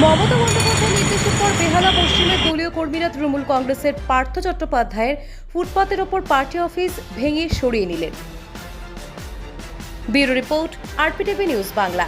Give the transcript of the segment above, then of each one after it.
মমতা বন্দ্যোপাধ্যায় নির্দেশের পর বেহালা পশ্চিমের দলীয় কর্মীরা তৃণমূল কংগ্রেসের পার্থ চট্টোপাধ্যায়ের ফুটপাতের ওপর পার্টি অফিস ভেঙে সরিয়ে নিলেন। Bureau report, RPTV news Bangla.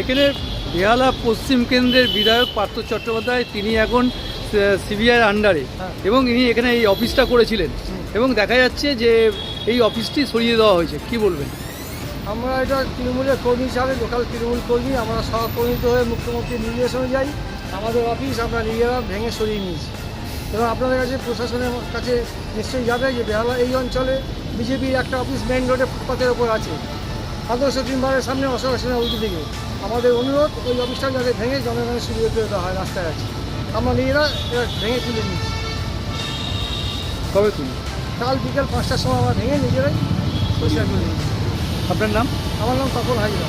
এখানে বেহালা পশ্চিম কেন্দ্রের বিধায়ক পার্থ চট্টোপাধ্যায়, তিনি এখন সিবিআইয়ের আন্ডারে এবং ইনি এখানে এই অফিসটা করেছিলেন। এবং দেখা যাচ্ছে যে এই অফিসটি সরিয়ে দেওয়া হয়েছে। কি বলবেন? আমরা এটা তৃণমূলের কর্মী হিসাবে, লোকাল তৃণমূল কর্মী, আমরা সহকর্মিত হয়ে মুখ্যমন্ত্রীর নির্দেশ অনুযায়ী আমাদের অফিস আমরা নিজেরা ভেঙে সরিয়ে নিয়েছি। এবং আপনাদের কাছে প্রশাসনের কাছে নিশ্চয়ই যাবে যে বেহালা এই অঞ্চলে বিজেপির একটা অফিস মেন রোডে ফুটপাতের ওপর আছে। আদর্শ তিনবারের সামনে অশোক সেনের উল্টো দিকে। আমাদের অনুরোধ ওই অফিসটা যাতে ভেঙে জনগণের সুবিধা করে দেওয়া হয় রাস্তায় আছে। আমরা নিজেরা এটা ভেঙে তুলে নিয়েছি। কবে তুমি কাল বিকেল পাঁচটার সময় আমরা ভেঙে নিজেরাই পরিষ্কার করে নিয়েছি আপনার নাম? আমার নাম তপন হাজরা।